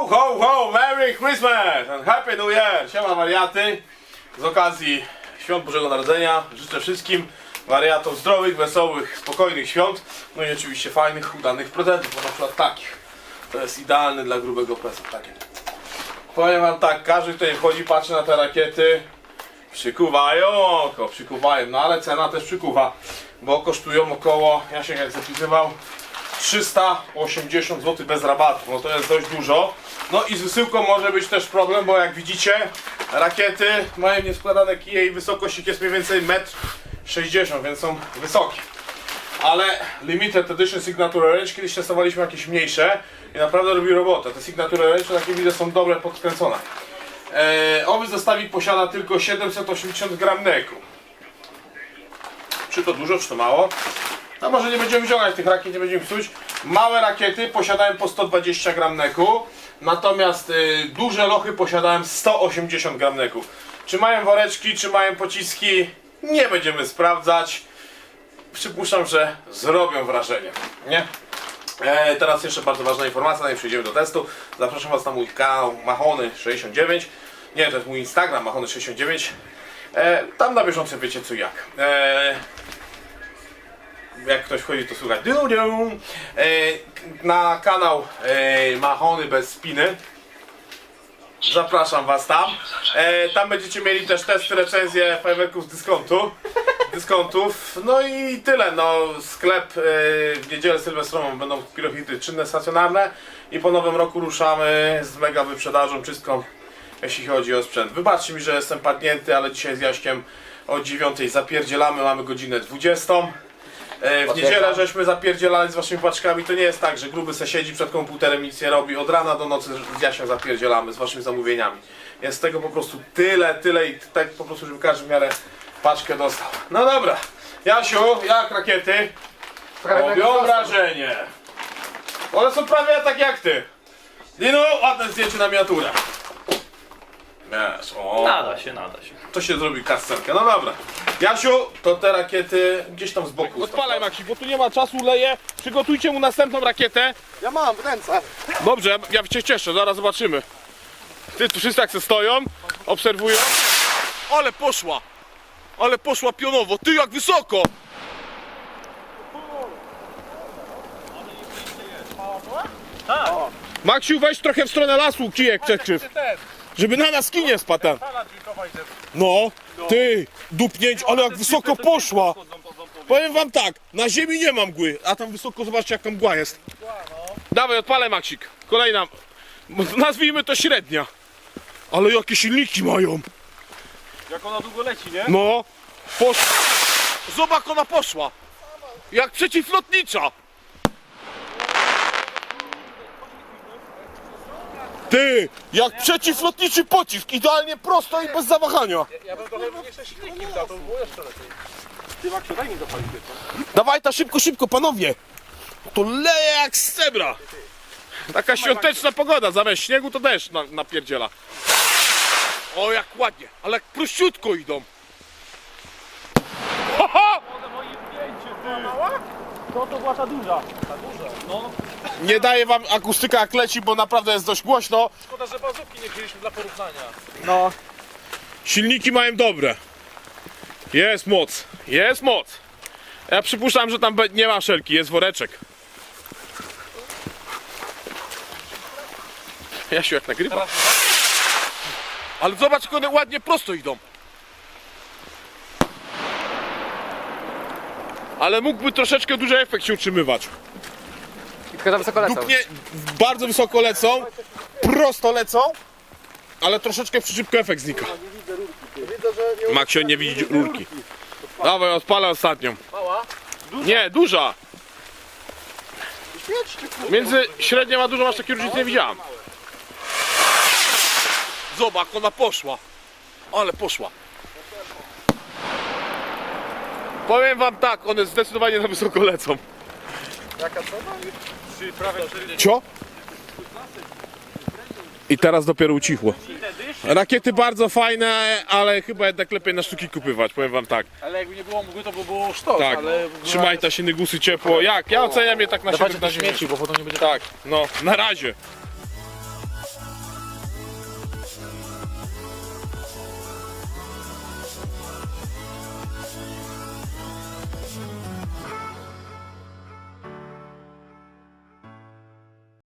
Ho, ho, ho! Merry Christmas and Happy New Year! Siema wariaty! Z okazji Świąt Bożego Narodzenia życzę wszystkim wariatom zdrowych, wesołych, spokojnych świąt. No i oczywiście fajnych, udanych prezentów, bo na przykład takich. To jest idealny dla grubego prezent. Takie. Powiem wam tak, każdy tutaj wchodzi, patrzy na te rakiety, przykuwają oko, przykuwają, no ale cena też przykuwa, bo kosztują około, ja się jak zapisywał, 380 zł bez rabatu, no to jest dość dużo. No i z wysyłką może być też problem, bo jak widzicie, rakiety mają nieskładane kije i wysokość ich jest mniej więcej 1,60 m, więc są wysokie. Ale Limited Edition Signature Range kiedyś testowaliśmy jakieś mniejsze i naprawdę robi robotę. Te Signature Range takie widzę są dobre, podkręcone. Eee, owy zestawik posiada tylko 780 gram neku. Czy to dużo, czy to mało? No może nie będziemy wyciągać tych rakiet, nie będziemy psuć. Małe rakiety posiadają po 120 gram neku, natomiast y, duże lochy posiadają 180 gram neku. Czy mają woreczki, czy mają pociski? Nie będziemy sprawdzać. Przypuszczam, że zrobią wrażenie, nie? E, teraz jeszcze bardzo ważna informacja, zanim przejdziemy do testu. Zapraszam Was na mój kanał Mahony69. Nie, to jest mój Instagram Mahony69. E, tam na bieżąco wiecie co jak. E, jak ktoś wchodzi to du. E, na kanał e, Mahony bez spiny. Zapraszam Was tam. E, tam będziecie mieli też testy, recenzje fajerwerków z dyskontu. Dyskontów. No i tyle. No, sklep e, w niedzielę sylwestrową będą pirofity czynne, stacjonarne. I po nowym roku ruszamy z mega wyprzedażą czystką, jeśli chodzi o sprzęt. Wybaczcie mi, że jestem padnięty, ale dzisiaj z Jaśkiem o 9 zapierdzielamy, mamy godzinę 20. E, W niedzielę żeśmy zapierdzielali z waszymi paczkami. To nie jest tak, że gruby se siedzi przed komputerem i nic nie robi. Od rana do nocy z Jasiem zapierdzielamy z waszymi zamówieniami. Jest tego po prostu tyle, tyle i tak po prostu, żeby każdy w miarę paczkę dostał. No dobra. Jasiu, jak rakiety? Robią wrażenie. One są prawie tak jak ty. Dinu, ładne zdjęcie na miniaturę. Wiesz, o. Nada się, nada się. To się zrobi kascerkę. No dobra. Jasiu, to te rakiety gdzieś tam z boku. Odpalaj Maksi, bo tu nie ma czasu, leje. Przygotujcie mu następną rakietę. Ja mam w ręce. Dobrze, ja cię cieszę, zaraz zobaczymy. Ty tu wszyscy jak se stoją, obserwują. Ale poszła! Ale poszła pionowo, ty jak wysoko! Tak. Maksiu, weź trochę w stronę lasu kijek przekrzyw. Żeby na nas kinie spadł. tam. No, ty, dupnięć, ale jak wysoko poszła. Powiem wam tak, na ziemi nie ma mgły, a tam wysoko zobaczcie jaka mgła jest. Dawaj, odpalę Maksik. Kolejna, nazwijmy to średnia. Ale jakie silniki mają. Jak ona długo leci, nie? No, poszła. Zobacz, ona poszła. Jak przeciwlotnicza. Ty, jak przeciwlotniczy pocisk, idealnie prosto i bez zawahania. Ja bym trochę jeszcze silnikiem za to było jeszcze lepiej. Ty Maksiu, daj mi zapalić. Dawaj ta szybko, szybko, panowie. To leje jak z cebra. Taka świąteczna pogoda, zamiast śniegu to deszcz na, napierdziela. O, jak ładnie, ale jak prościutko idą. Ho, ho! Moje zdjęcie, ty! Mała? To to była ta duża. Ta duża. No, Nie daje wam akustyka jak leci, bo naprawdę jest dość głośno. szkoda, że bazówki nie wzięliśmy dla porównania. No. Silniki mają dobre. Jest moc, jest moc. Ja przypuszczam, że tam nie ma szelki, jest woreczek. Jasiu, jak nagrywa. Ale zobacz, jak one ładnie prosto idą. Ale mógłby troszeczkę dłużej efekt się utrzymywać. Tylko za wysoko lecą. Dupnie bardzo wysoko lecą, prosto lecą, ale troszeczkę przy szybko efekt znika. Maksio nie widzi rurki. Dawaj, odpalę ostatnią. Mała? Nie, duża. Między średnią a dużą aż takiej różnicy nie widziałam. Zobacz, ona poszła. Ale poszła. Powiem wam tak, one zdecydowanie za wysoko lecą. Jaka cena? Trzy, prawie 4 Cio? I teraz dopiero ucichło. Rakiety bardzo fajne, ale chyba jednak lepiej na sztuki kupywać, powiem wam tak. Ale jakby nie było mgły, to by było sztos, Tak, ale... trzymaj ta się ciepło. Jak? Ja oceniam je tak na Dawajcie 7 do na 10. śmieci, bo potem nie będzie... Tak, no, na razie.